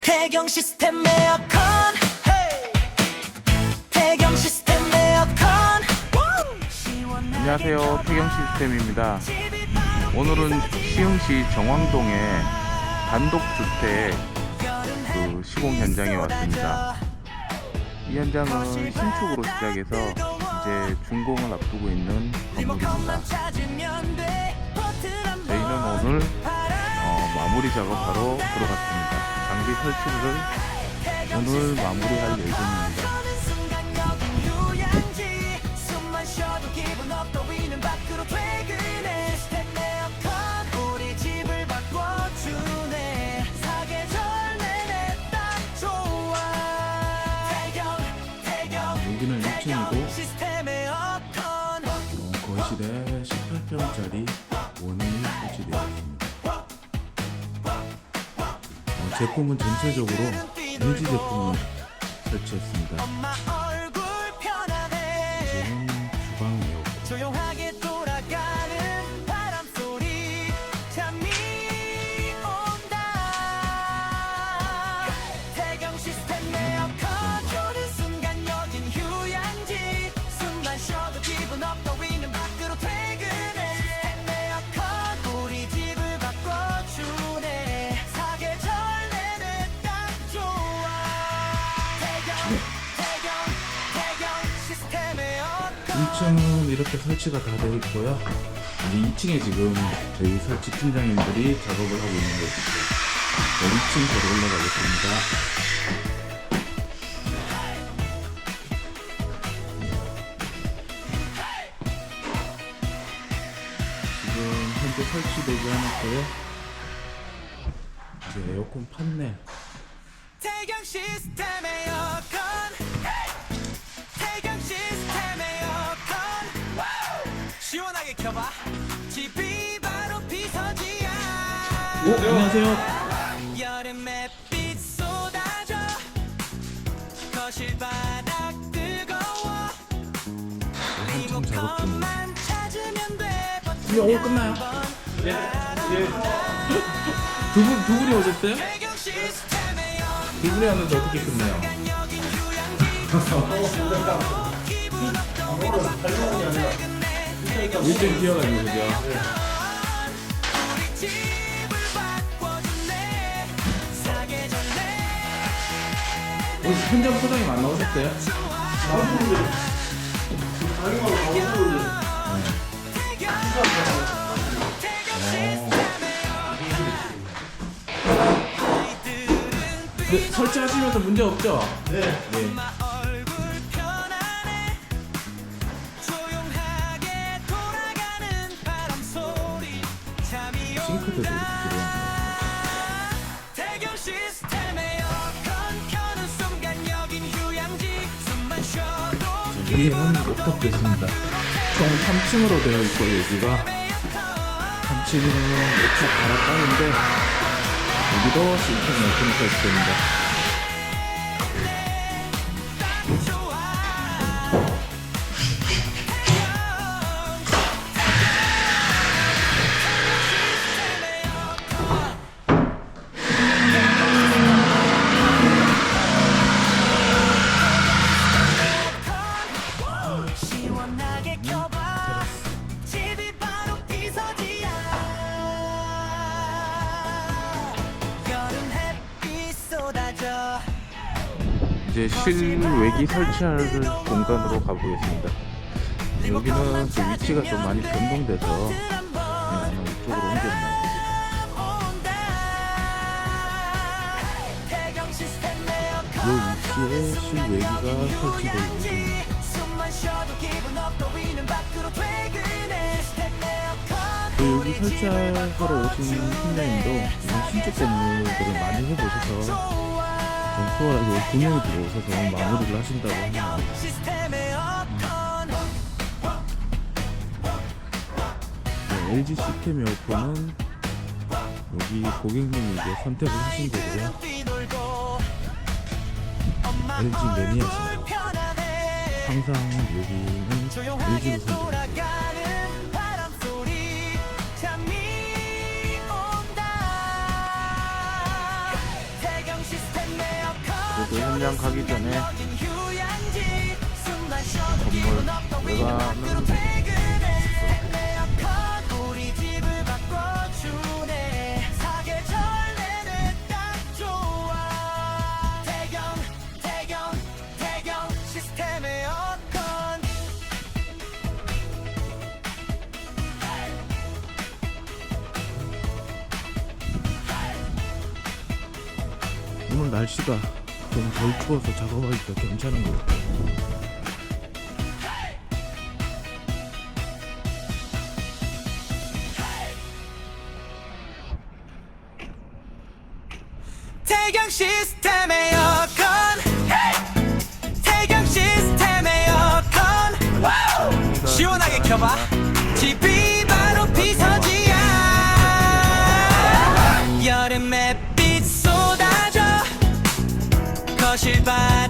태경 시스템 에어컨. 태경 시스템 에어컨 안녕하세요. 태경 시스템입니다. 오늘은 시흥시 정왕동의 단독주택 그 시공 현장에 왔습니다. 이 현장은 신축으로 시작해서 이제 준공을 앞두고 있는 건물입니다. 저희는 오늘 어, 마무리 작업하러 들어갔습니다. 장비 설치를 오늘 마무리할 예정입니다. 업 떠위는 밖으로 퇴근해 시스 제품은 전체적으로 LG 제품을 설치했습니다. 지금 주방이었고 2층은 이렇게 설치가 다 되어 있고요. 2층에 지금 저희 설치 팀장님들이 작업을 하고 있는 거 있고요. 2층 으로 올라가겠습니다. 지금 현재 설치되지 않았고요. 이제 에어컨 판넬. 오 안녕하세요. 한참 작업 중입니다. 리모컨만 찾으면 돼 이제 오늘 끝나요? 두 분, 두 분이 오셨어요? 두 분이 왔는데 어떻게 끝나요? 여긴 휴양지 기분 업 1등 뛰어가지고, 그죠? 오늘 현장 소장님 안 나오셨어요? 네, 설치하시면서 문제 없죠? 네. 얼 싱크대도 이렇게 쉬어도 여기는 옥탑도 있습니다. 총 3층으로 되어 있고, 여기가 3층은 옥탑 바람방인데, 여기도 시스템 에어컨이 설치됩니다. 이제 실외기 설치할 공간으로 가보겠습니다. 여기는 그 위치가 좀 많이 변동돼서 네, 아마 이쪽으로 시스템 이 에어컨 위치에 실외기가 설치되어 있습니다. 에어컨 그 여기 설치하러 오신 팀장님도 신축 건물들을 많이 해보셔서 좀 수월하게 분명히 들어오셔서 마무리를 하신다고 합니다. 에어컨 네, LG 시스템 에어컨은 여기 고객님이 이제 선택을 하신 거고요. LG 편안해 항상 여기는 LG로 선택. 돌아가 현장 가기 전에 건물 들어가는 날씨가 좀 덜 추워서 작업하기가 괜찮은 것 같아요. 시스템에 passerby